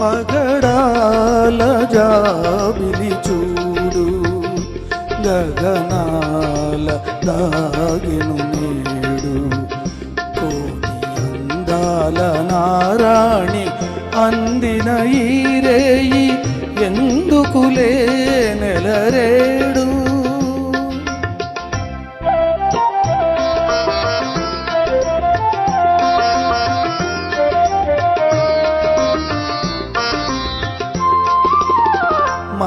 పగడాల జాబిలి చూడు గగనాల దాగిను నేడు. కోటి అందాల నారాణి అందిన ఈరేయి ఎందుకులే నెలరేడు?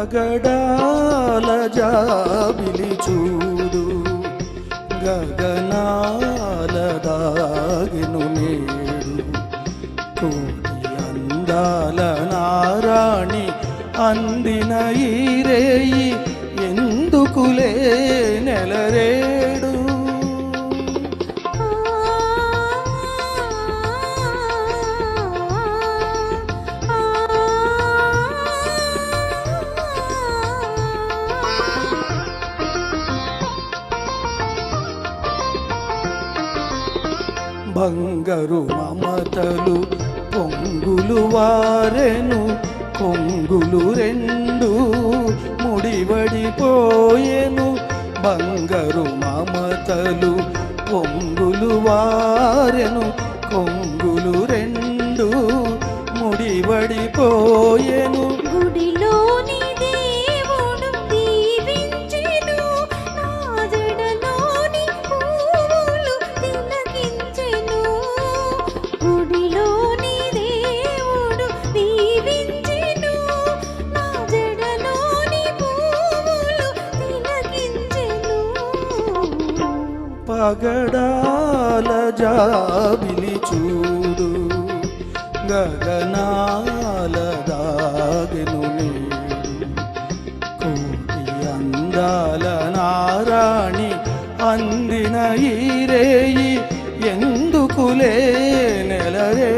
గగడాల జాబిలి చూడు గగనాల దాగిను నేడు కోటి అందాల నారాణి అందిన ఈ రేయి ఎందుకులే నెలరేడు బంగారు మమతలు పొంగులు వారెను కొంగులు రెండు ముడివడిపోయెను. బంగారు మమతలు పొంగులు వారెను పగడాల జాబిలి చూడు గగనాల దాగెను కోటి అందాల నారాణి అందిన ఈ రేయి ఎందుకులే నెలరే